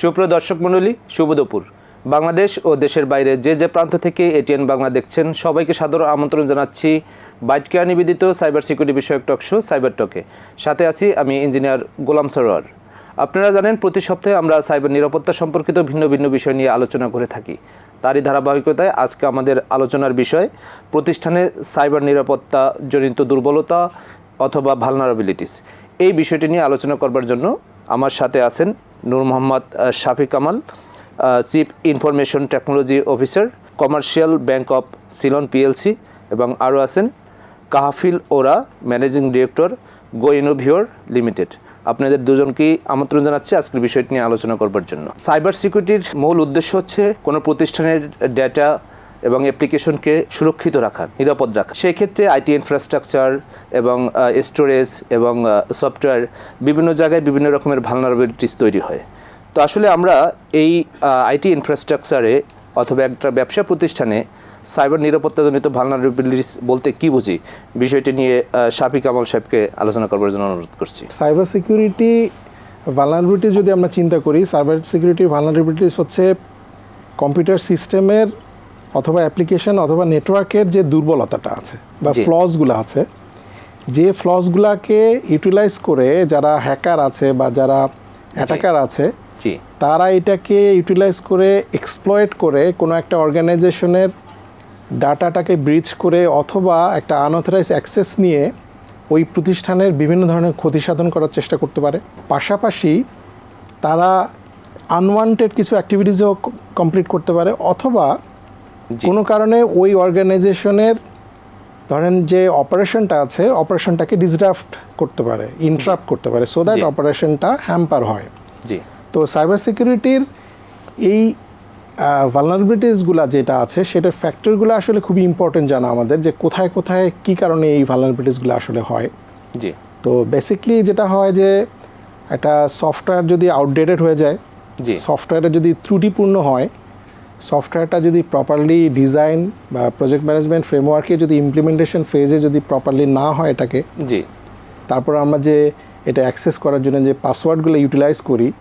সুপ্রিয় দর্শক মণ্ডলী শুভ দুপুর বাংলাদেশ ও দেশের বাইরে যে যে প্রান্ত থেকে এটিএন বাংলা দেখছেন, সবাইকে সাদর আমন্ত্রণ জানাচ্ছি বাইট কেয়ার নিবেদিত সাইবার সিকিউরিটি বিষয়ক টকশো সাইবার টকে। সাথে আছি আমি ইঞ্জিনিয়ার গোলাম সরোয়ার। আপনারা জানেন, প্রতি সপ্তাহে আমরা সাইবার নিরাপত্তা সম্পর্কিত ভিন্ন ভিন্ন বিষয় নিয়ে আলোচনা করে থাকি। তারই ধারাবাহিকতায় আজকে আমাদের আলোচনার বিষয়, প্রতিষ্ঠানে সাইবার নিরাপত্তা জনিত দুর্বলতা অথবা ভালনারাবিলিটিস এই বিষয়টি নিয়ে আলোচনা করবার জন্য আমার সাথে আছেন Noor Mohammad Shafiq Kamal chief information technology officer Commercial Bank of Ceylon PLC এবং আরও আছেন কাহাফিল ওরা managing director Go Innovior Limited আপনাদের দুজনকেই আমন্ত্রণ জানাচ্ছি আজকের বিষয়টি নিয়ে আলোচনা করবার জন্য। সাইবার সিকিউরিটির মূল উদ্দেশ্য হচ্ছে কোনো প্রতিষ্ঠানের ডেটা এবং অ্যাপ্লিকেশনকে সুরক্ষিত রাখা, নিরাপদ রাখা। সেই ক্ষেত্রে আইটি ইনফ্রাস্ট্রাকচার এবং স্টোরেজ এবং সফটওয়্যার বিভিন্ন জায়গায় বিভিন্ন রকমের ভালনারেবিলিটিস তৈরি হয়। তো আসলে আমরা এই আইটি ইনফ্রাস্ট্রাকচারে অথবা একটা ব্যবসা প্রতিষ্ঠানে সাইবার নিরাপত্তাজনিত ভালনারেবিলিটিস বলতে কি বুঝি, বিষয়টি নিয়ে শাফিক কামাল সাহেবকে আলোচনা করবার জন্য অনুরোধ করছি। সাইবার সিকিউরিটি ভালনারেবিলিটি যদি আমরা চিন্তা করি সাইবার সিকিউরিটি ভালনারেবিলিটিস হচ্ছে কম্পিউটার সিস্টেমের অথবা অ্যাপ্লিকেশন অথবা নেটওয়ার্কের যে দুর্বলতাটা আছে বা। ফ্লসগুলো আছে যে ফ্লসগুলোকে ইউটিলাইজ করে যারা হ্যাকার আছে বা যারা অ্যাটাকার আছে তারা এটাকে ইউটিলাইজ করে এক্সপ্লয়েট করে কোনো একটা অর্গানাইজেশনের ডাটাটাকে ব্রিচ করে অথবা একটা আনঅথরাইজ অ্যাক্সেস নিয়ে ওই প্রতিষ্ঠানের বিভিন্ন ধরনের ক্ষতি সাধন করার চেষ্টা করতে পারে। পাশাপাশি তারা আনওয়ান্টেড কিছু অ্যাক্টিভিটিসও কমপ্লিট করতে পারে অথবা কোনো কারণে ওই অর্গানাইজেশনের ধরেন যে অপারেশনটা আছে অপারেশনটাকে ডিসড্রাফট করতে পারে ইন্টারাপ্ট করতে পারে সো দ্যাট অপারেশনটা হ্যাম্পার হয়। জি। তো সাইবার সিকিউরিটির এই ভালনারেবিলিটিসগুলো যেটা আছে সেটার ফ্যাক্টরগুলো আসলে খুবই ইম্পর্টেন্ট জানা আমাদের যে কোথায় কোথায় কী কারণে এই ভালনারেবিলিটিসগুলো আসলে হয়। জি। তো বেসিকলি যেটা হয় যে একটা সফটওয়্যার যদি আউটডেটেড হয়ে যায় জি। সফটওয়্যারে যদি ত্রুটিপূর্ণ হয় সফটওয়্যারটা যদি প্রপারলি ডিজাইন বা প্রজেক্ট ম্যানেজমেন্ট ফ্রেমওয়ার্কে যদি ইমপ্লিমেন্টেশন ফেজে যদি প্রপারলি না হয় এটাকে জি। তারপর আমরা যে এটা অ্যাক্সেস করার জন্য যে পাসওয়ার্ডগুলো ইউটিলাইজ করি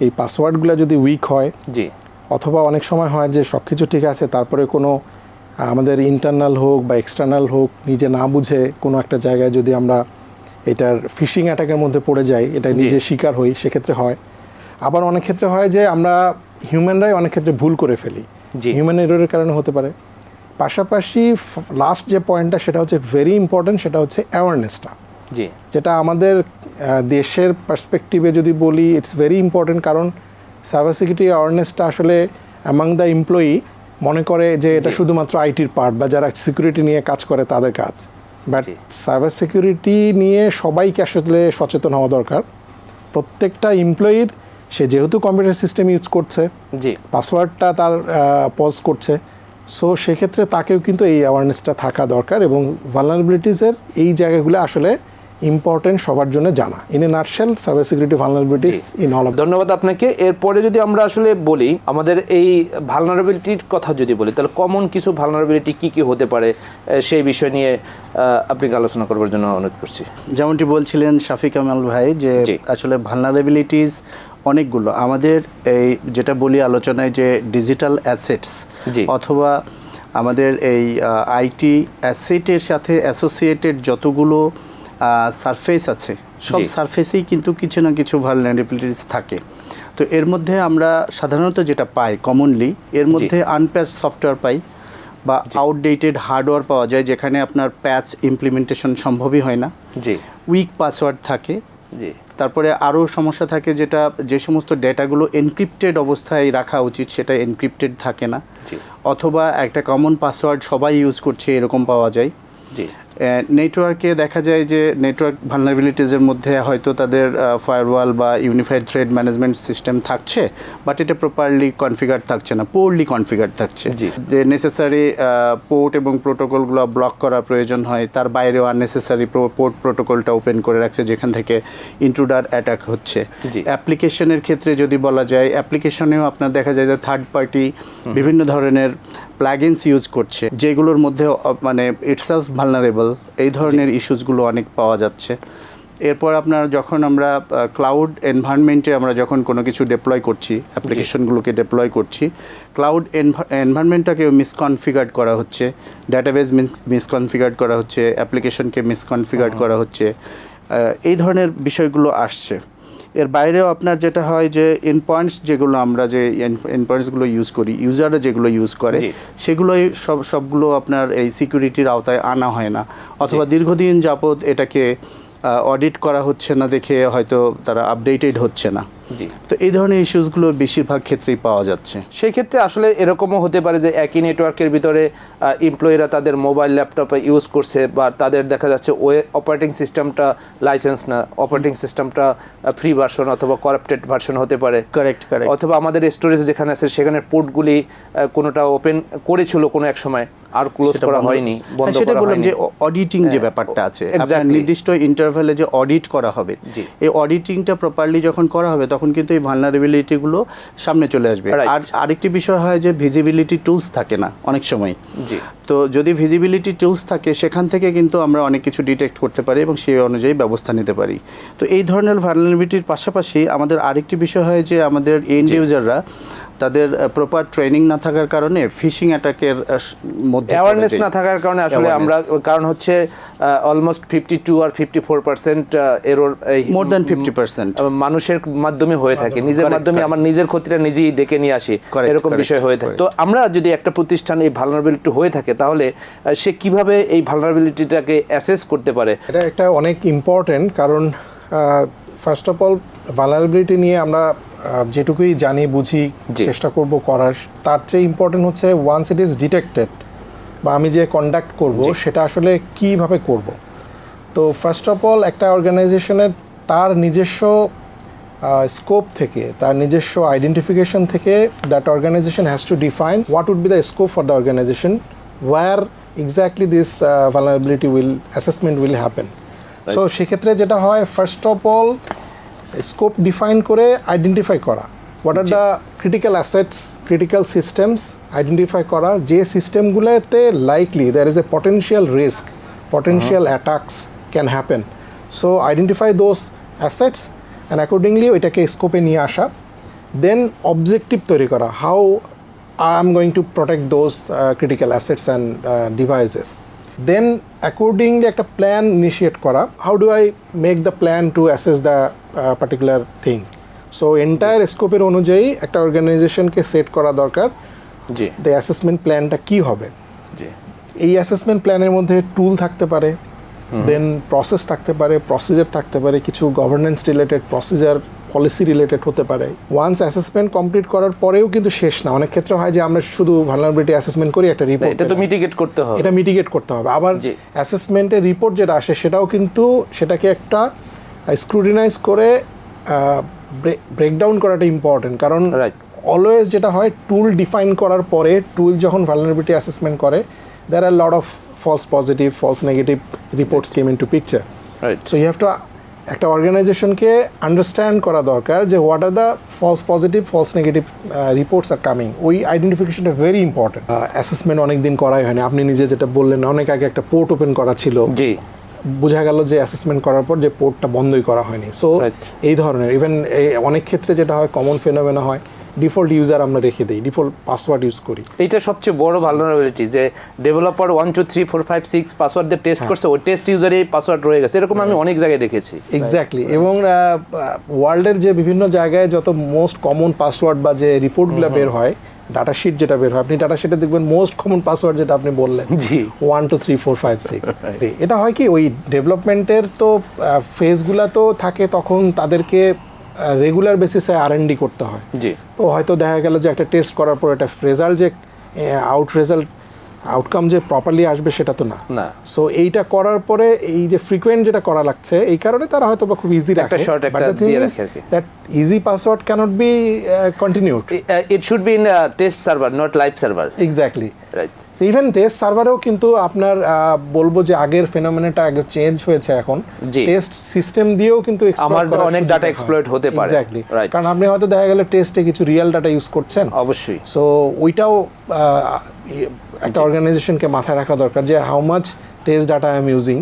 এই পাসওয়ার্ডগুলো যদি উইক হয় জি। অথবা অনেক সময় হয় যে সব কিছু ঠিক আছে তারপরে কোনো আমাদের ইন্টারনাল হোক বা এক্সটার্নাল হোক নিজে না বুঝে কোনো একটা জায়গায় যদি আমরা এটার ফিশিং অ্যাটাকের মধ্যে পড়ে যাই এটা। নিজে শিকার হই সেক্ষেত্রে হয়। আবার অনেক ক্ষেত্রে হয় যে আমরা হিউম্যানরাই অনেক ক্ষেত্রে ভুল করে ফেলি। জি। হিউম্যান এররের কারণে হতে পারে। পাশাপাশি লাস্ট যে পয়েন্টটা সেটা হচ্ছে ভেরি ইম্পর্ট্যান্ট সেটা হচ্ছে অ্যাওয়ারনেসটা জি। যেটা আমাদের দেশের পার্সপেক্টিভে যদি বলি ইটস ভেরি ইম্পর্টেন্ট কারণ সাইবার সিকিউরিটি অ্যাওয়ারনেসটা আসলে অ্যামাং দ্য এমপ্লয়ি মনে করে যে এটা শুধুমাত্র আইটির পার্ট বা যারা সিকিউরিটি নিয়ে কাজ করে তাদের কাজ। বাট। সাইবার সিকিউরিটি নিয়ে সবাইকে আসলে সচেতন হওয়া দরকার। প্রত্যেকটা এমপ্লয়ির সে যেহেতু কম্পিউটার সিস্টেম ইউজ করছে জি। পাসওয়ার্ডটা তার পজ করছে সো সেক্ষেত্রে তাকেও কিন্তু এই অ্যাওয়ারনেসটা থাকা দরকার এবং ভালনারেবিলিটিসের এই জায়গাগুলো আসলে ইম্পর্টেন্ট সবার জন্য জানা। In a nutshell cyber security vulnerabilities. In all ধন্যবাদ আপনাকে। এরপরে যদি আমরা আসলে বলি আমাদের এই ভালনারেবিলিটির কথা যদি বলি তাহলে কমন কিছু ভালনারেবিলিটি কি কি হতে পারে সেই বিষয় নিয়ে আপনাকে আলোচনা করবার জন্য অনুরোধ করছি। যেমনটি বলছিলেন শাফিক কামাল ভাই যে আসলে ভালনারেবিলিটিস অনেকগুলো। আমাদের এই যেটা বলি আলোচনায় যে ডিজিটাল অ্যাসেটস। অথবা আমাদের এই আইটি অ্যাসেটের সাথে অ্যাসোসিয়েটেড যতগুলো সারফেস আছে সব সারফেসেই কিন্তু কিছু না কিছু ভালনারেবিলিটিস থাকে। তো এর মধ্যে আমরা সাধারণত যেটা পাই কমনলি এর মধ্যে আনপ্যাচ সফটওয়্যার পাই বা আউটডেটেড হার্ডওয়্যার পাওয়া যায় যেখানে আপনার প্যাচ ইমপ্লিমেন্টেশন সম্ভবই হয় না। জি। উইক পাসওয়ার্ড থাকে। জি। তারপরে আরও সমস্যা থাকে যেটা যে সমস্ত ডেটাগুলো এনক্রিপ্টেড অবস্থায় রাখা উচিত সেটা এনক্রিপ্টেড থাকে না। অথবা একটা কমন পাসওয়ার্ড সবাই ইউজ করছে এরকম পাওয়া যায়। নেটওয়ার্কে দেখা যায় যে নেটওয়ার্ক ভালনারেবিলিটিসের মধ্যে হয়তো তাদের ফায়ারওয়াল বা ইউনিফাইড থ্রেড ম্যানেজমেন্ট সিস্টেম থাকছে বাট এটা প্রপারলি কনফিগার থাকছে না পোরলি কনফিগার থাকছে জি। যে নেসেসারি পোর্ট এবং প্রোটোকলগুলো ব্লক করার প্রয়োজন হয় তার বাইরেও আননেসেসারি পোর্ট প্রোটোকলটা ওপেন করে রাখছে যেখান থেকে ইন্ট্রুডার অ্যাটাক হচ্ছে। অ্যাপ্লিকেশনের ক্ষেত্রে যদি বলা যায় অ্যাপ্লিকেশনেও আপনার দেখা যায় যে থার্ড পার্টি বিভিন্ন ধরনের প্লাগিনস ইউজ করছে যেগুলোর মধ্যে মানে ইটসেলফ ভালনারেবল এই ধরনের ইস্যুসগুলো অনেক পাওয়া যাচ্ছে। এরপর আপনার যখন আমরা ক্লাউড এনভায়রনমেন্টে আমরা যখন কোনো কিছু ডেপ্লয় করছি অ্যাপ্লিকেশনগুলোকে ডেপ্লয় করছি ক্লাউড এনভায়রনমেন্টটাকেও মিসকনফিগার করা হচ্ছে ডাটাবেস মিসকনফিগার করা হচ্ছে অ্যাপ্লিকেশনকে মিসকনফিগার করা হচ্ছে এই ধরনের বিষয়গুলো আসছে। এর বাইরেও আপনার যেটা হয় যে এন পয়েন্টস যেগুলো আমরা যে এন পয়েন্টসগুলো ইউজ করি ইউজাররা যেগুলো ইউজ করে। সেগুলোই সব সবগুলো আপনার এই সিকিউরিটির আওতায় আনা হয় না। অথবা দীর্ঘদিন যাবৎ এটাকে অডিট করা হচ্ছে না দেখে হয়তো তারা আপডেটেড হচ্ছে না। তো এই ধরনের ইস্যুসগুলো বেশিরভাগ ক্ষেত্রেই পাওয়া যাচ্ছে। সেই ক্ষেত্রে আসলে এরকমও হতে পারে যে একই নেটওয়ার্কের ভিতরে এমপ্লয়িরা তাদের মোবাইল ল্যাপটপে ইউজ করছে বা তাদের দেখা যাচ্ছে ওয়ে অপারেটিং সিস্টেমটা লাইসেন্স না অপারেটিং সিস্টেমটা ফ্রি ভার্সন অথবা করাপ্টেড ভার্সন হতে পারে। কারেক্ট কারেক্ট অথবা আমাদের স্টোরেজ যেখানে আছে সেখানে পোর্টগুলি কোনোটা ওপেন করেছিল কোনো এক সময় আর ক্লোজ করা হয়নি বন্ধ সেটা করা বললাম যে অডিটিং যে ব্যাপারটা আছে আপনার নির্দিষ্ট ইন্টারভ্যালে যে অডিট করা হবে। এই অডিটিংটা প্রপারলি যখন করা হবে তখন কিন্তু এই ভালনারেবিলিটিগুলো সামনে চলে আসবে। আর আরেকটি বিষয় হয় যে ভিজিবিলিটি টুলস থাকে না অনেক সময়। তো যদি ভিজিবিলিটি টুলস থাকে সেখান থেকে কিন্তু আমরা অনেক কিছু ডিটেক্ট করতে পারি এবং সেই অনুযায়ী ব্যবস্থা নিতে পারি। তো এই ধরনের ভালনারেবিলিটির পাশাপাশি আমাদের আরেকটি বিষয় হয় যে আমাদের এন্ড ইউজাররা তাদের প্রপার ট্রেনিং না থাকার কারণে ফিশিং অ্যাটাকের মধ্যে অ্যাওয়ারনেস না থাকার কারণে আসলে আমরা কারণ হচ্ছে অলমোস্ট ফিফটি টু আর fifty four percent error more than fifty percent মানুষের মাধ্যমে হয়ে থাকে। নিজের মাধ্যমে আমার নিজের ক্ষতিটা নিজেই ডেকে নিয়ে আসি। এরকম বিষয় হয়ে থাকে। তো আমরা যদি একটা প্রতিষ্ঠান এই ভালনারেবিলিটি হয়ে থাকে তাহলে সে কীভাবে এই ভালনারেবিলিটিটাকে অ্যাসেস করতে পারে? এটা একটা অনেক ইম্পর্টেন্ট কারণ ফার্স্ট অফ অল ভালারেবিলিটি নিয়ে আমরা যেটুকুই জানি বুঝি চেষ্টা করব করার। তার চেয়ে ইম্পর্টেন্ট হচ্ছে ওয়ান্স ইট ইজ ডিটেক্টেড বা আমি যে কন্ডাক্ট করব সেটা আসলে কীভাবে করব। তো ফার্স্ট অফ অল একটা অর্গানাইজেশনের তার নিজস্ব স্কোপ থেকে তার নিজস্ব আইডেন্টিফিকেশন থেকে that organization has to define what would be the scope for the organization where exactly this vulnerability will assessment will happen so সেক্ষেত্রে যেটা হয় first of all scope define করে আইডেন্টিফাই করা। What are the critical assets critical systems identify করা? যে সিস্টেমগুলোতে likely there is a potential risk potential attacks can happen so identify those assets and accordingly ওইটাকে স্কোপে নিয়ে আসা। দেন অবজেক্টিভ তৈরি করা। How I am going to protect those critical assets and devices then accordingly একটা plan initiate করা। How do I make the plan to assess the particular thing so entire স্কোপের অনুযায়ী একটা অর্গানাইজেশনকে সেট করা দরকার জি। The assessment প্ল্যানটা কী হবে। জি। এই assessment প্ল্যানের মধ্যে টুল থাকতে পারে দেন প্রসেস থাকতে পারে প্রসিজার থাকতে পারে কিছু governance related procedure policy related হতে পারে। ওয়ান্স অ্যাসেসমেন্ট কমপ্লিট করার পরেও কিন্তু শেষ না। অনেক ক্ষেত্রে হয় যে আমরা শুধু ভালনারেবিলিটি অ্যাসেসমেন্ট করি একটা রিপোর্ট এটা তো মিটিগেট করতে হবে। এটা মিটিগেট করতে হবে। আবার অ্যাসেসমেন্টের রিপোর্ট যেটা আসে সেটাও কিন্তু সেটাকে একটা স্ক্রুটিনাইজ করে ব্রেকডাউন করাটা ইম্পর্টেন্ট কারণ. অলওয়েজ যেটা হয় টুল ডিফাইন করার পরে টুল যখন ভালনারেবিলিটি অ্যাসেসমেন্ট করে there are lot of false positive false negative reports came into picture right so you have to একটা অর্গানাইজেশনকে আন্ডারস্ট্যান্ড করা দরকার যে what are the false positive false negative reports are coming ওই আইডেন্টিফিকেশনটা very important assessment অনেক দিন করাই হয়নি। আপনি নিজে যেটা বললেন অনেক আগে একটা পোর্ট ওপেন করা ছিল। জি। বোঝা গেল যে অ্যাসেসমেন্ট করার পর যে পোর্টটা বন্ধই করা হয়নি। সো এই ধরনের ইভেন অনেক ক্ষেত্রে যেটা হয় কমন ফেনোমেনা হয় ডিফল্ট ইউজার আমরা রেখে দিই ডিফল্ট পাসওয়ার্ড ইউজ করি। এইটা সবচেয়ে বড় ভালনারেবিলিটি যে developer one two three four five six password দিয়ে টেস্ট করছে ওই টেস্ট ইউজারে পাসওয়ার্ড রয়ে গেছে। এরকম আমি অনেক জায়গায় দেখেছি। এক্স্যাক্টলি এবং ওয়ার্ল্ডের যে বিভিন্ন জায়গায় যত মোস্ট কমন পাসওয়ার্ড বা যে রিপোর্টগুলো বের হয় ডাটা শিট যেটা বের হয় আপনি ডাটা শিটে দেখবেন মোস্ট কমন পাসওয়ার্ড যেটা আপনি বললেন জি। One two three four five six এটা হয় কি ওই ডেভেলপমেন্টের তো ফেজগুলো তো থাকে তখন তাদেরকে রেগুলার বেসিসে আর ডি করতে হয়। জি। তো হয়তো দেখা গেল যে একটা টেস্ট করার পর একটা রেজাল্ট যে আউট রেজাল্ট আউটকাম যে প্রপারলি আসবে সেটা তো না। না। সো এইটা করার পরে এই যে ফ্রিকোয়েন্ট যেটা করা লাগছে এই কারণে তারা হয়তো বা খুব ইজি রাখে। short একটা দিয়ে রাখে আর কি। That easy password cannot be continued it should be in test server not live server exactly right even test সার্ভারেও কিন্তু আপনার আহ, বলব যে আগের ফেনোমেনাটা আগে চেঞ্জ হয়েছে এখন। টেস্ট সিস্টেম দিয়েও কিন্তু আমার অনেক হয়। exploit হতে পারে। Right. কারণ আপনি হয়তো দেখা গেল টেস্টে কিছু রিয়েল ডাটা ইউজ করছেন। অবশ্যই। সো ওইটাও ই- একটা অর্গানাইজেশনকে মাথায় রাখা দরকার যে how much test data I am using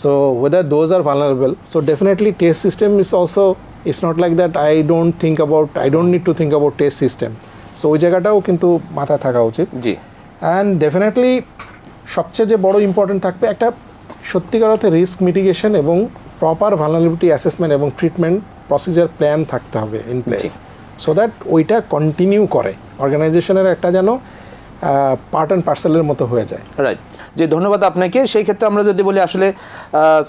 so whether those are vulnerable. So definitely test system is also it's not like that I don't think about I don't need to think about test system so ওই জায়গাটাও কিন্তু মাথায় থাকা উচিত। জি। And definitely সবচেয়ে যে বড় important থাকবে একটা সত্যিকার অর্থে রিস্ক মিটিগেশন এবং প্রপার ভালনারিবিলিটি অ্যাসেসমেন্ট এবং ট্রিটমেন্ট প্রসিজার প্ল্যান থাকতে হবে ইন প্লেস সো দ্যাট ওইটা কন্টিনিউ করে। অর্গানাইজেশনের একটা যেন পার্ট অ্যান্ড পার্সেলের মতো হয়ে যায় রাইট যে ধন্যবাদ আপনাকে সেই ক্ষেত্রে আমরা যদি বলি আসলে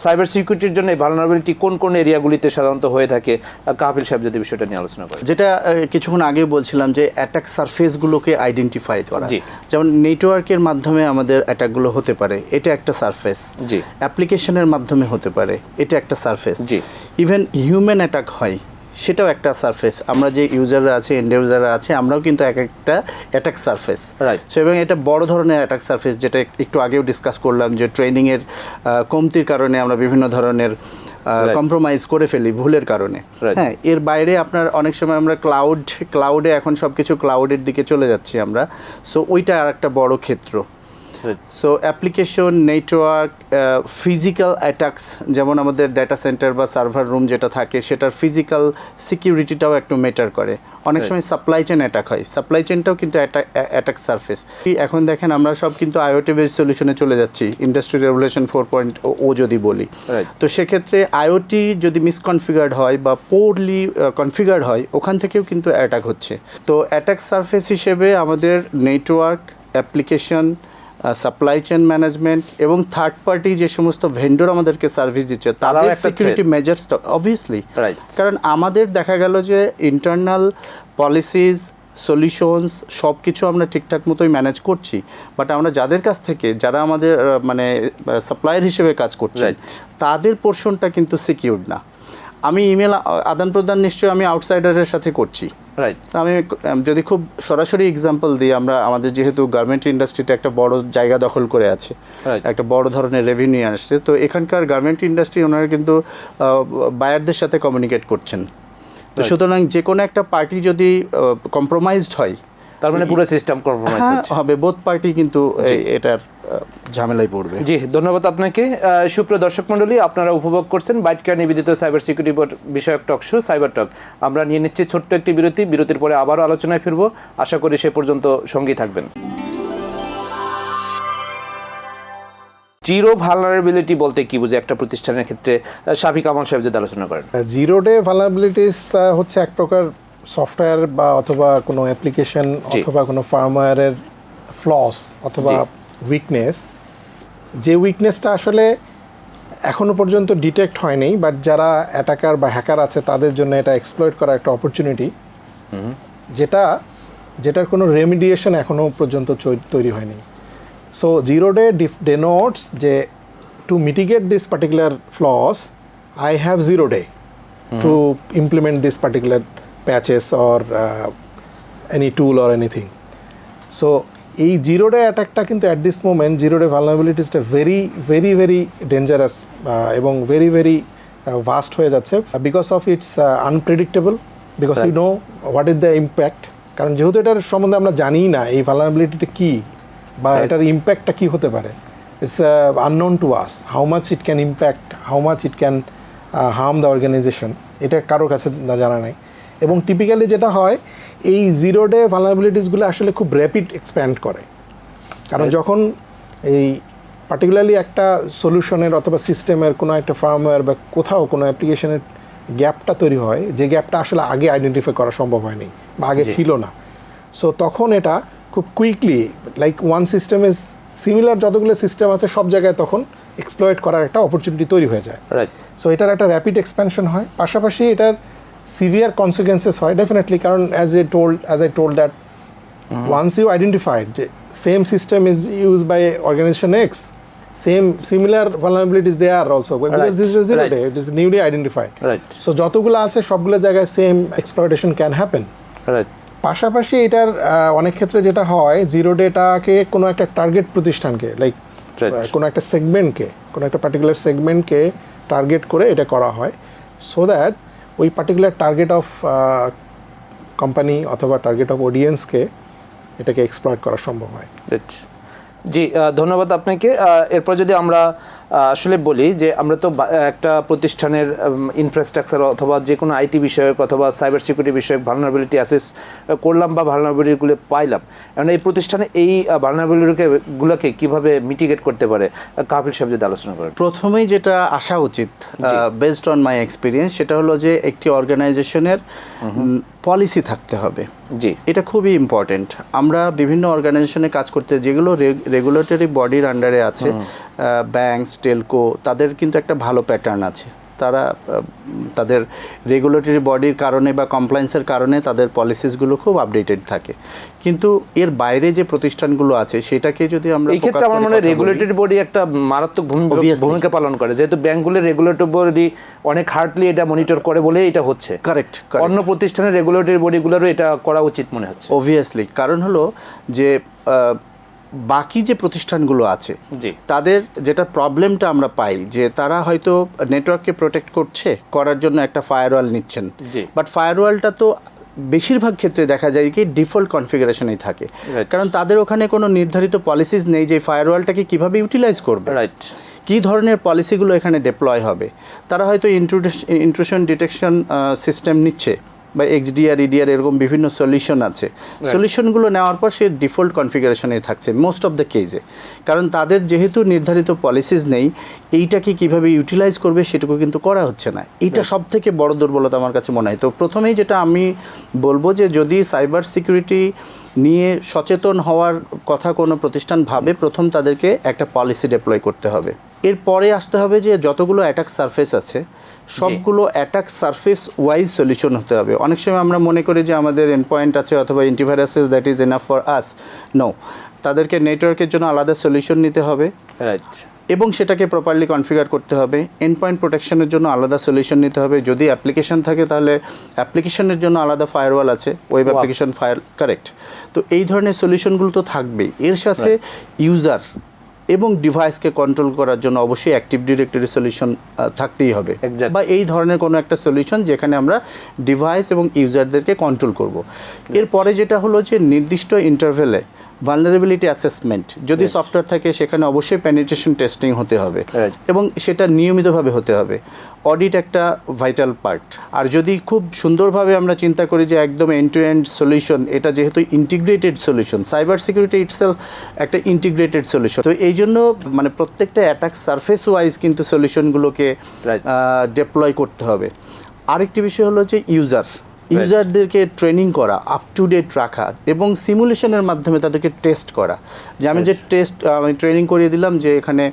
সাইবার সিকিউরিটির জন্য ভালনারেবিলিটি কোন কোন এরিয়াগুলিতে সাধারণত হয়ে থাকে কাপিল সাহেব যদি বিষয়টা নিয়ে আলোচনা করেন যেটা কিছুক্ষণ আগে বলছিলাম যে অ্যাটাক সারফেসগুলোকে আইডেন্টিফাই করা জি। যেমন নেটওয়ার্কের মাধ্যমে আমাদের অ্যাটাকগুলো হতে পারে এটা একটা সারফেস জি। অ্যাপ্লিকেশনের মাধ্যমে হতে পারে এটা একটা সারফেস জি। ইভেন হিউম্যান অ্যাটাক হয় সেটাও একটা সারফেস আমরা যে ইউজাররা আছে এন্ড ইউজাররা আছে আমরাও কিন্তু এক একটা অ্যাটাক সারফেস রাইট সো এবং এটা বড় ধরনের অ্যাটাক সারফেস যেটা একটু আগেও ডিসকাস করলাম যে ট্রেনিংয়ের কমতির কারণে আমরা বিভিন্ন ধরনের কম্প্রোমাইজ করে ফেলি ভুলের কারণে. হ্যাঁ এর বাইরে আপনার অনেক সময় আমরা ক্লাউড ক্লাউডে এখন সব কিছু ক্লাউডের দিকে চলে যাচ্ছি আমরা। সো ওইটা আর একটা বড় ক্ষেত্র. So application network physical attacks যেমন আমাদের ডেটা সেন্টার বা সার্ভার রুম যেটা থাকে সেটার ফিজিক্যাল সিকিউরিটিটাও একটু মেটার করে। অনেক সময় সাপ্লাই চেন অ্যাটাক হয়। সাপ্লাই চেনটাও কিন্তু অ্যাটাক সারফেস এখন দেখেন আমরা সব কিন্তু আইওটি বেস সলিউশনে চলে যাচ্ছি। Industry regulation four point O যদি বলি। তো সেক্ষেত্রে আইওটি যদি মিসকনফিগার্ড হয় বা পোরলি কনফিগার্ড হয় ওখান থেকেও কিন্তু অ্যাটাক হচ্ছে। তো অ্যাটাক সারফেস হিসেবে আমাদের network application supply chain management এবং থার্ড পার্টি যে সমস্ত ভেন্ডর আমাদেরকে সার্ভিস দিচ্ছে তারাও সিকিউরিটি মেজার্সটা অবভিয়াসলি কারণ আমাদের দেখা গেল যে ইন্টারনাল পলিসিস সলিউশনস সব কিছু আমরা ঠিকঠাক মতোই ম্যানেজ করছি। বাট আমরা যাদের কাছ থেকে যারা আমাদের মানে সাপ্লায়ার হিসেবে কাজ করছে. তাদের পোর্শনটা কিন্তু সিকিউর না। আমি ইমেল আদান প্রদান নিশ্চয়ই আমি আউটসাইডারের সাথে করছি। রাইট আমি যদি খুব সরাসরি এক্সাম্পল দিই আমরা আমাদের যেহেতু গার্মেন্ট ইন্ডাস্ট্রিতে একটা বড় জায়গা দখল করে আছে একটা বড় ধরনের রেভিনিউ আসছে তো এখানকার গার্মেন্ট ইন্ডাস্ট্রি ওনারা কিন্তু বায়ারদের সাথে কমিউনিকেট করছেন। তো সুতরাং যে কোনো একটা পার্টি যদি কম্প্রোমাইজড হয় তার মানে পুরো সিস্টেম কম্প্রোমাইজ হ্যাঁ, হবে বোধ পার্টি কিন্তু এটার ঝামেলায় পড়বে। জি ধন্যবাদ আপনাকে। আহ, সুপ্রিয় দর্শক মণ্ডলী আপনারা উপভোগ করছেন বাইটকার নিবেদিত সাইবার সিকিউরিটি বিষয়ক টক শো সাইবার টক আমরা নিয়ে নিচ্ছি ছোট্ট একটি বিরতি। বিরতির পরে আবারও আলোচনায় ফিরবো। আশা করি সে পর্যন্ত সঙ্গী থাকবেন। জিরো ভালনারেবিলিটি বলতে কি বুঝে? একটা প্রতিষ্ঠানের ক্ষেত্রে শাফিক কামাল সাহেব যদি আলোচনা করেন। জিরো ডে ভালনাবিলিটিস হচ্ছে এক প্রকার সফটওয়্যার বা অথবা কোনো অ্যাপ্লিকেশন অথবা কোনো ফার্মওয়্যারের ফ্লস অথবা উইকনেস যে উইকনেসটা আসলে এখনও পর্যন্ত ডিটেক্ট হয়নি বাট যারা অ্যাটাকার বা হ্যাকার আছে তাদের জন্য এটা এক্সপ্লয়েট করা একটা অপরচুনিটি যেটা যেটার কোনো রেমিডিয়েশন এখনও পর্যন্ত তৈরি হয়নি। সো জিরো ডে ডেনোটস যে to mitigate this particular flaws I have zero day to implement this particular patches or any tool or anything so এই জিরো ডে অ্যাটাকটা কিন্তু at this moment zero day ভালনাবিলিটিসটা very very very dangerous এবং very very vast হয়ে যাচ্ছে because of it's unpredictable because you know what is the impact কারণ যেহেতু এটার সম্বন্ধে আমরা জানি না এই ভালনাবিলিটিটা কী বা এটার ইম্প্যাক্টটা কী হতে পারে it's unknown to us how much it can impact how much it can harm the organization এটা কারোর কাছে জানা নাই। এবং টিপিক্যালি যেটা হয় এই জিরো ডে ভালনাবিলিটিসগুলো আসলে খুব র্যাপিড এক্সপ্যান্ড করে। কারণ যখন এই পার্টিকুলারলি একটা সলিউশনের অথবা সিস্টেমের কোনো একটা ফার্মওয়্যার বা কোথাও কোনো অ্যাপ্লিকেশনের গ্যাপটা তৈরি হয় যে গ্যাপটা আসলে আগে আইডেন্টিফাই করা সম্ভব হয়নি বা আগে ছিল না। সো তখন এটা খুব quickly like one system is similar যতগুলো সিস্টেম আছে সব জায়গায় তখন এক্সপ্লয়েট করার একটা অপরচুনিটি তৈরি হয়ে যায়। রাইট সো এটার একটা র্যাপিড এক্সপ্যানশন হয়। পাশাপাশি এটার সিভিয়ার কনসিকুয়েন্সেস হয় ডেফিনেটলি কারণ as a told as I told that once you identified যে same system is use by organization X same similar vulnerabilities they are also because this is zero day it is newly identified so যতগুলো আছে সবগুলো জায়গায় same exploitation can happen পাশাপাশি এটার অনেক ক্ষেত্রে যেটা হয় জিরো ডেটাকে কোনো একটা টার্গেট প্রতিষ্ঠানকে লাইক কোনো একটা সেগমেন্টকে কোনো একটা পার্টিকুলার সেগমেন্টকে টার্গেট করে এটা করা হয় সো দ্যাট ওই পার্টিকুলার টার্গেট অফ কোম্পানি অথবা টার্গেট অফ অডিয়েন্সকে এটাকে এক্সপ্লয়েট করা সম্ভব হয়. জি ধন্যবাদ আপনাকে এরপর যদি আমরা আসলে বলি যে আমরা তো একটা প্রতিষ্ঠানের ইনফ্রাস্ট্রাকচার অথবা যে কোনো আইটি বিষয়ক অথবা সাইবার সিকিউরিটি বিষয়ক ভালনারেবিলিটি অ্যাসেস করলাম বা ভালনারেবিলিটিগুলো পাইলাম। এখন এই প্রতিষ্ঠানে এই ভালনারেবিলিটিগুলোকে কীভাবে মিটিগেট করতে পারে? কাপিল সাহেব যদি আলোচনা করেন। প্রথমেই যেটা আসা উচিত বেসড অন মাই এক্সপিরিয়েন্স সেটা হলো যে একটি অর্গানাইজেশনের পলিসি থাকতে হবে। জি। এটা খুবই ইম্পর্টেন্ট আমরা বিভিন্ন অর্গানাইজেশনে কাজ করতে যেগুলো রেগুলেটরি বডির আন্ডারে আছে ব্যাংকস টেলকো তাদের কিন্তু একটা ভালো প্যাটার্ন আছে। তারা তাদের রেগুলেটরি বডির কারণে বা কমপ্লায়েন্সের কারণে তাদের পলিসিসগুলো খুব আপডেটেড থাকে। কিন্তু এর বাইরে যে প্রতিষ্ঠানগুলো আছে সেটাকে যদি আমরা এই ক্ষেত্রে আমার মনে হয় রেগুলেটরি বডি একটা মারাত্মক ভূমি- ভূমিকা পালন করে। যেহেতু ব্যাংকগুলোর রেগুলেটরি বডি অনেক হার্ডলি এটা মনিটর করে বলেই এটা হচ্ছে। কারেক্ট অন্য প্রতিষ্ঠানের রেগুলেটরি বডিগুলোরও এটা করা উচিত মনে হচ্ছে। অবভিয়াসলি কারণ হলো যে বাকি যে প্রতিষ্ঠানগুলো আছে তাদের যেটা প্রবলেমটা আমরা পাই যে তারা হয়তো নেটওয়ার্ককে প্রোটেক্ট করছে করার জন্য একটা ফায়ারওয়াল নিচ্ছেন। বাট ফায়ারওয়ালটা তো বেশিরভাগ ক্ষেত্রে দেখা যায় কি ডিফল্ট কনফিগারেশনেই থাকে। কারণ তাদের ওখানে কোনো নির্ধারিত পলিসিস নেই যে ফায়ারওয়ালটাকে কীভাবে ইউটিলাইজ করবে। রাইট কী ধরনের পলিসিগুলো এখানে ডেপ্লয় হবে? তারা হয়তো ইন্ট্রুশন ডিটেকশন সিস্টেম নিচ্ছে। বা এক্সডিআর ইডিআর এরকম বিভিন্ন সলিউশন আছে। সলিউশনগুলো নেওয়ার পর সে ডিফল্ট কনফিগারেশনে থাকছে মোস্ট অফ দ্য কেজে কারণ তাদের যেহেতু নির্ধারিত পলিসিস নেই এইটাকে কীভাবে ইউটিলাইজ করবে সেটুকু কিন্তু করা হচ্ছে না। এইটা সব থেকে বড় দুর্বলতা আমার কাছে মনে হয়। তো প্রথমেই যেটা আমি বলব যে যদি সাইবার সিকিউরিটি নিয়ে সচেতন হওয়ার কথা কোনো প্রতিষ্ঠান ভাবে প্রথম তাদেরকে একটা পলিসি ডেপ্লয় করতে হবে। এরপরে আসতে হবে যে যতগুলো অ্যাটাক সারফেস আছে সবগুলো অ্যাটাক সারফেস ওয়াইজ সলিউশন হতে হবে। অনেক সময় আমরা মনে করি যে আমাদের এন পয়েন্ট আছে অথবা antiviruses that is enough for us no তাদেরকে নেটওয়ার্কের জন্য আলাদা সলিউশন নিতে হবে। রাইট এবং সেটাকে প্রপারলি কনফিগার করতে হবে। এন্ড পয়েন্ট প্রোটেকশনের জন্য আলাদা সলিউশন নিতে হবে। যদি অ্যাপ্লিকেশন থাকে তাহলে অ্যাপ্লিকেশনের জন্য আলাদা ফায়ারওয়াল আছে। ওয়েব অ্যাপ্লিকেশন ফায়ার কারেক্ট তো এই ধরনের সলিউশনগুলো তো থাকবেই। এর সাথে ইউজার এবং ডিভাইসকে কন্ট্রোল করার জন্য অবশ্যই অ্যাক্টিভ ডিরেক্টরি সলিউশন থাকতেই হবে. বা এই ধরনের কোনো একটা সলিউশন যেখানে আমরা ডিভাইস এবং ইউজারদেরকে কন্ট্রোল করব। এরপরে যেটা হলো যে নির্দিষ্ট ইন্টারভেলে ভালনারেবিলিটি অ্যাসেসমেন্ট যদি সফটওয়্যার থাকে সেখানে অবশ্যই পেনিট্রেশন টেস্টিং হতে হবে। এবং সেটা নিয়মিতভাবে হতে হবে। অডিট একটা ভাইটাল পার্ট আর যদি খুব সুন্দরভাবে আমরা চিন্তা করি যে একদম এন্ড টু এন্ড সলিউশন এটা যেহেতু integrated solution cyber security itself একটা ইন্টিগ্রেটেড সলিউশন তো এই জন্য মানে প্রত্যেকটা অ্যাটাক সারফেস ওয়াইজ কিন্তু সলিউশনগুলোকে ডেপ্লয় করতে হবে। আরেকটি বিষয় হলো যে ইউজার ইউজারদেরকে ট্রেনিং করা আপ টু ডেট রাখা এবং সিমুলেশনের মাধ্যমে তাদেরকে টেস্ট করা। যে আমি যে টেস্ট আমি ট্রেনিং করিয়ে দিলাম যে এখানে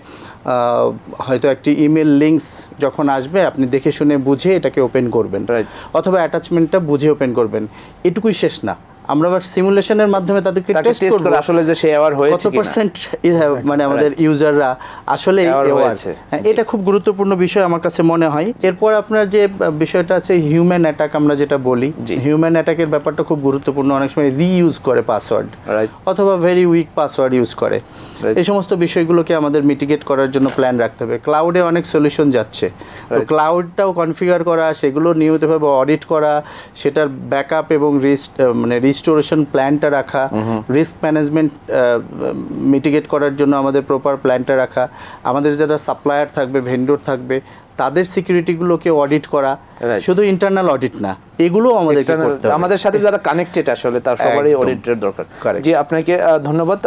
হয়তো একটি ইমেল লিঙ্কস যখন আসবে আপনি দেখে শুনে বুঝে এটাকে ওপেন করবেন। রাইট অথবা অ্যাটাচমেন্টটা বুঝে ওপেন করবেন। এটুকুই শেষ না। আমরা আবার সিমুলেশনের মাধ্যমে তাদেরকে টেস্ট করব আসলে যে সে অ্যাওয়ার হয়েছে কিনা পার্সেন্ট মানে আমাদের ইউজাররা আসলে। হয়েছে। হ্যাঁ, এটা খুব গুরুত্বপূর্ণ বিষয় আমার কাছে মনে হয় এরপর আপনার যে বিষয়টা আছে হিউম্যান অ্যাটাক আমরা যেটা বলি। হিউম্যান অ্যাটাকের ব্যাপারটা খুব গুরুত্বপূর্ণ অনেক সময় রিইউজ করে পাসওয়ার্ড রাইট অথবা ভেরি উইক পাসওয়ার্ড ইউজ করে. এই সমস্ত বিষয়গুলোকে আমাদের মিটিগেট করার জন্য প্ল্যান রাখতে হবে। ক্লাউডে অনেক সলিউশন যাচ্ছে। তো ক্লাউডটাও কনফিগার করা সেগুলো নিয়মিতভাবে অডিট করা সেটার ব্যাকআপ এবং রিস্ট মানে রিস্টোরেশন প্ল্যানটা রাখা রিস্ক ম্যানেজমেন্ট মিটিগেট করার জন্য আমাদের প্রপার প্ল্যানটা রাখা। আমাদের যারা সাপ্লায়ার থাকবে ভেন্ডর থাকবে তাদের সিকিউরিটিগুলোকে অডিট করা শুধু ইন্টারনাল অডিট না এগুলোও আমাদেরকে External- করতে হবে। আমাদের সাথে যারা কানেক্টেড আসলে তার সবারই অডিটের দরকার. জি আপনাকে ধন্যবাদ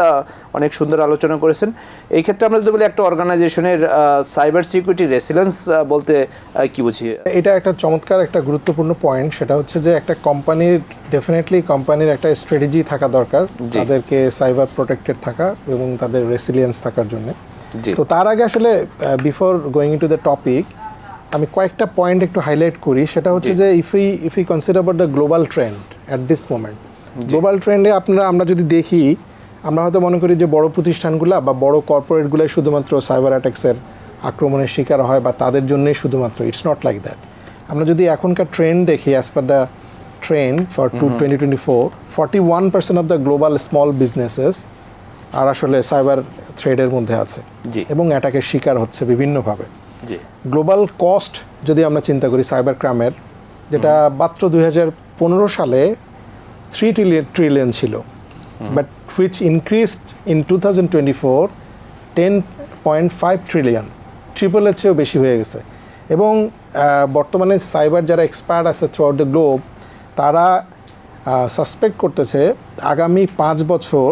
অনেক সুন্দর আলোচনা করেছেন। এই ক্ষেত্রে আমরা যদি বলি একটা অর্গানাইজেশনের সাইবার সিকিউরিটি রেসিলেন্স বলতে কি বুঝি? এটা একটা চমৎকার একটা গুরুত্বপূর্ণ পয়েন্ট সেটা হচ্ছে যে একটা কোম্পানির ডেফিনেটলি কোম্পানির একটা স্ট্র্যাটেজি থাকা দরকার। তাদেরকে সাইবার প্রোটেক্টেড থাকা এবং তাদের রেসিলিয়েন্স থাকার জন্য। তো তার আগে আসলে before going to the topic আমি কয়েকটা পয়েন্ট একটু হাইলাইট করি। সেটা হচ্ছে যে if I if I consider about the global trend at this moment global ট্রেন্ডে আপনারা আমরা যদি দেখি আমরা হয়তো মনে করি যে বড় প্রতিষ্ঠানগুলো বা বড় কর্পোরেটগুলোই শুধুমাত্র সাইবার অ্যাটাক্সের আক্রমণের শিকার হয় বা তাদের জন্যই শুধুমাত্র। ইটস নট লাইক দ্যাট আমরা যদি এখনকার ট্রেন্ড দেখি as per the trend for two twenty twenty four forty one percent of the global small businesses আর আসলে সাইবার থ্রেডের মধ্যে আছে এবং অ্যাটাকের শিকার হচ্ছে বিভিন্নভাবে। গ্লোবাল কস্ট যদি আমরা চিন্তা করি সাইবার ক্রাইমের যেটা মাত্র দু হাজার পনেরো সালে থ্রি ট্রিলিয়ন ট্রিলিয়ন ছিল। But which increased in two thousand twenty four ten point five trillion ট্রিপলের চেয়েও বেশি হয়ে গেছে। এবং বর্তমানে সাইবার যারা এক্সপার্ট আছে থ্রু আউট দ্য গ্লোব তারা সাসপেক্ট করতেছে আগামী পাঁচ বছর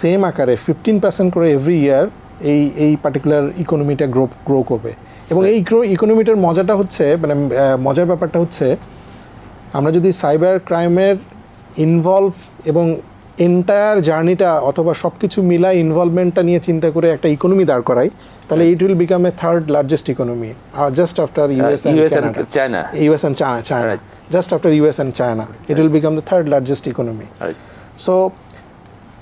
সেম আকারে ফিফটিন পার্সেন্ট করে এভরি ইয়ার এই এই পার্টিকুলার ইকোনমিটা গ্রো গ্রো করবে। এবং এই গ্রো ইকোনমিটার মজাটা হচ্ছে মানে মজার ব্যাপারটা হচ্ছে আমরা যদি সাইবার ক্রাইমের ইনভলভ এবং এন্টায়ার জার্নিটা অথবা সব কিছু মিলা ইনভলভমেন্টটা নিয়ে চিন্তা করে একটা ইকোনমি দাঁড় করাই তাহলে it will become a third largest economy just after US and China. US and China China. Just after US and China it will become the third largest economy Right.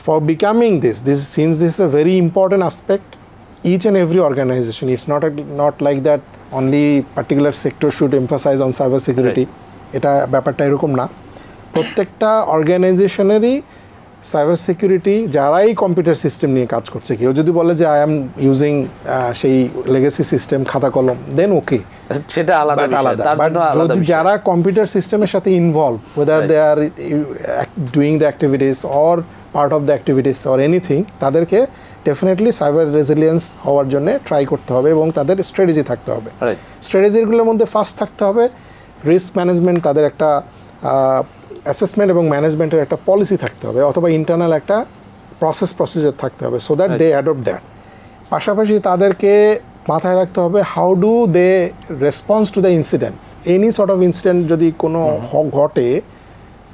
For becoming this, this since this is a very important aspect, each and every organization, it's not a, not like that only particular sector should emphasize on cyber security. এটা ব্যাপারটা এরকম না প্রত্যেকটা অর্গানাইজেশনেরই cyber security যারাই computer system নিয়ে কাজ করছে কেউ যদি বলে যে আই এম ইউজিং সেই লেগেসি সিস্টেম খাতা কলম দেন ওকে সেটা আলাদা আলাদা যারা কম্পিউটার সিস্টেমের সাথে involve whether. They are doing the activities or part of the activities or anything তাদেরকে ডেফিনেটলি সাইবার রেজিলিয়েন্স হওয়ার জন্য ট্রাই করতে হবে এবং তাদের স্ট্র্যাটেজি থাকতে হবে। স্ট্র্যাটেজিগুলোর মধ্যে ফার্স্ট থাকতে হবে রিস্ক ম্যানেজমেন্ট তাদের একটা অ্যাসেসমেন্ট এবং ম্যানেজমেন্টের একটা পলিসি থাকতে হবে অথবা ইন্টারনাল একটা প্রসেস প্রসিজার থাকতে হবে so that they adopt that পাশাপাশি তাদেরকে মাথায় রাখতে হবে how do they response to the incident any sort of incident যদি কোনো ঘটে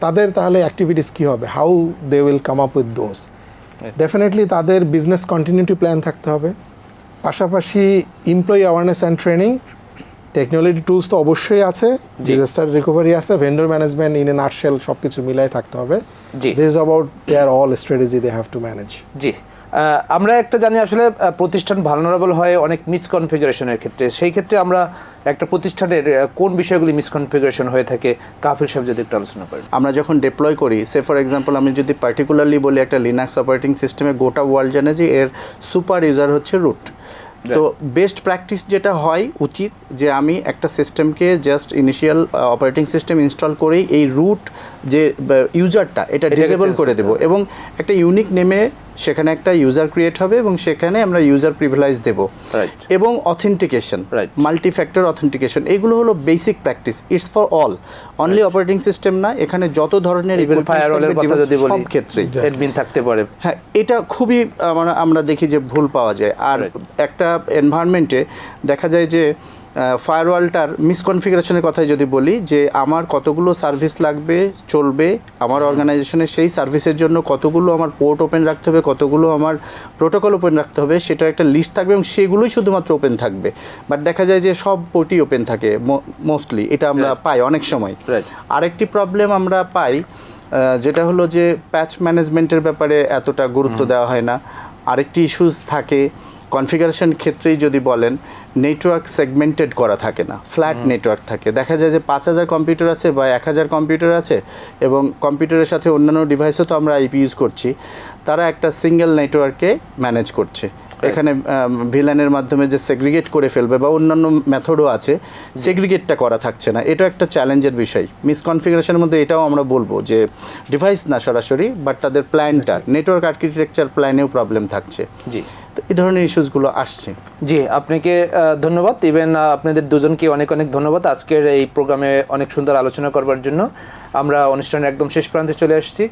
তাদের তাহলে অ্যাক্টিভিটিস কী হবে? How they will come up with those definitely তাদের বিজনেস কন্টিনিউটি প্ল্যান থাকতে হবে। পাশাপাশি employee awareness and training technology tools তো অবশ্যই আছে। ডিজাস্টার রিকভারি আছে vendor management in a nutshell সব কিছু মিলাই থাকতে হবে। This about their all strategy they have to manage জি। আমরা একটা জানি আসলে প্রতিষ্ঠান ভালনারেবল হয় অনেক মিসকনফিগারেশনের ক্ষেত্রে। সেই ক্ষেত্রে আমরা একটা প্রতিষ্ঠানের কোন বিষয়গুলি মিসকনফিগারেশন হয়ে থাকে কাফিল সাহেব যদি একটু আলোচনা করেন। আমরা যখন ডিপ্লয় করি সে ফর এক্সাম্পল আমি যদি পার্টিকুলারলি বলি একটা লিনাক্স অপারেটিং সিস্টেমে গোটা ওয়ার্ল্ড জানে যে এর সুপার ইউজার হচ্ছে রুট তো বেস্ট প্র্যাকটিস যেটা হয় উচিত যে আমি একটা সিস্টেমকে just initial operating system install করেই এই রুট যে ইউজারটা এটা ডিসেবল করে দেবো। এবং একটা ইউনিক নেমে সেখানে একটা ইউজার ক্রিয়েট হবে এবং সেখানে আমরা ইউজার প্রিভিলাইজ দেবো. এবং অথেন্টিকেশন. মাল্টি ফ্যাক্টর অথেন্টিকেশন এগুলো হলো basic practice it's for all only operating system না এখানে যত ধরনের ইভেন equipments ফায়ারওয়ালের থাকবে, কথা যদি বলি সব ক্ষেত্রেই। অ্যাডমিন থাকতে পারে। হ্যাঁ এটা খুবই আমরা আমরা দেখি যে ভুল পাওয়া যায়। আর একটা এনভায়রনমেন্টে দেখা যায় যে ফায়ারওয়ালটার মিসকনফিগারেশনের কথাই যদি বলি যে আমার কতগুলো সার্ভিস লাগবে চলবে আমার অর্গানাইজেশনের সেই সার্ভিসের জন্য কতগুলো আমার পোর্ট ওপেন রাখতে হবে কতগুলো আমার প্রোটোকল ওপেন রাখতে হবে সেটার একটা লিস্ট থাকবে এবং সেগুলোই শুধুমাত্র ওপেন থাকবে। বাট দেখা যায় যে সব পোর্টই ওপেন থাকে মোস্টলি এটা আমরা পাই অনেক সময়। আরেকটি প্রবলেম আমরা পাই যেটা হলো যে প্যাচ ম্যানেজমেন্টের ব্যাপারে এতটা গুরুত্ব দেওয়া হয় না। আরেকটি ইস্যুস থাকে কনফিগারেশন ক্ষেত্রেই যদি বলেন নেটওয়ার্ক সেগমেন্টেড করা থাকে না ফ্ল্যাট নেটওয়ার্ক থাকে। দেখা যায় যে পাঁচ হাজার কম্পিউটার আছে বা এক হাজার কম্পিউটার আছে এবং কম্পিউটারের সাথে অন্যান্য ডিভাইসও তো আমরা আইপি ইউজ করছি তারা একটা সিঙ্গেল নেটওয়ার্কে ম্যানেজ করছে। এখানে ভিলানের মাধ্যমে যে সেগ্রিগেট করে ফেলবে বা অন্যান্য মেথডও আছে সেগ্রিগেটটা করা থাকছে না। এটা একটা চ্যালেঞ্জের বিষয়। মিসকনফিগারেশনের মধ্যে এটাও আমরা বলব যে ডিভাইস না সরাসরি বাট তাদের প্ল্যানটা নেটওয়ার্ক আর্কিটেকচার প্ল্যানেও প্রবলেম থাকছে। জি। এই ধরনের ইস্যুসগুলো আসছে। জি, আপনাকে ধন্যবাদ। ইভেন আপনাদের দুজনকে অনেক অনেক ধন্যবাদ আজকের এই প্রোগ্রামে অনেক সুন্দর আলোচনা করবার জন্য। আমরা অনুষ্ঠানের একদম শেষ প্রান্তে চলে আসছি।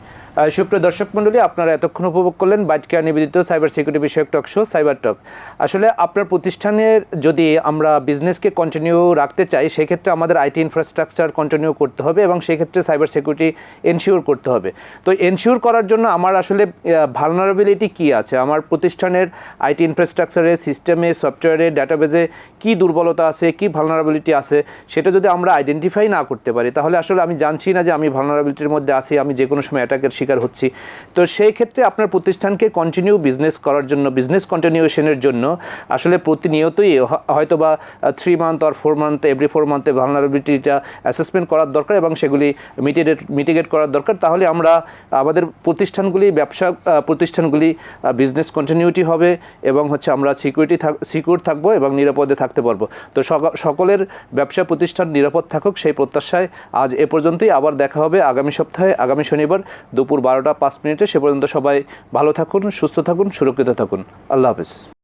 সুপ্রিয় দর্শক মণ্ডলী, আপনারা এতক্ষণ উপভোগ করলেন বাইটকেয়ার নিবেদিত সাইবার সিকিউরিটি বিষয়ক টক শো, সাইবার টক। আসলে আপনার প্রতিষ্ঠানের যদি আমরা বিজনেসকে কন্টিনিউ রাখতে চাই, সেক্ষেত্রে আমাদের আইটি ইনফ্রাস্ট্রাকচার কন্টিনিউ করতে হবে এবং সেক্ষেত্রে সাইবার সিকিউরিটি এনশিওর করতে হবে। তো এনশিওর করার জন্য আমার আসলে ভালনারেবিলিটি কি আছে? আমার প্রতিষ্ঠানের আইটি ইনফ্রাস্ট্রাকচারে সিস্টেমে সফটওয়্যারে ডাটাবেজে কি দুর্বলতা আছে, কি ভালনারেবিলিটি আছে? সেটা যদি আমরা আইডেন্টিফাই না করতে পারি, তাহলে আসলে আমি জানছি না যে আমি ভালনারেবিলিটির মধ্যে আছি, আমি যে কোনো সময় অ্যাটাকের শিকার হচ্ছি। তো সেই ক্ষেত্রে আপনার প্রতিষ্ঠানকে কন্টিনিউ বিজনেস করার জন্য বিজনেস কন্টিনিউশনের জন্য আসলে প্রতিনিয়তই হয়তো বা three month or four month every four মান্থে ভালনারেবিলিটিটা অ্যাসেসমেন্ট করার দরকার এবং সেগুলি মিটিগেট মিটিগেট করার দরকার। তাহলে আমরা আমাদের প্রতিষ্ঠানগুলি, ব্যবসা প্রতিষ্ঠানগুলি বিজনেস কন্টিনিউটি হবে এবং হচ্ছে আমরা সিকিউরিটি থাক সিকিউর থাকব এবং নিরাপদে থাকতে পারব। তো সকলের ব্যবসা প্রতিষ্ঠান নিরাপদ থাকুক, সেই প্রত্যাশায় আজ এ পর্যন্তই। আবার দেখা হবে আগামী সপ্তাহে, আগামী শনিবার দুপুর বারোটা পাঁচ মিনিটে। সে পর্যন্ত সবাই ভালো থাকুন, সুস্থ থাকুন, সুরক্ষিত থাকুন। আল্লাহ হাফিজ।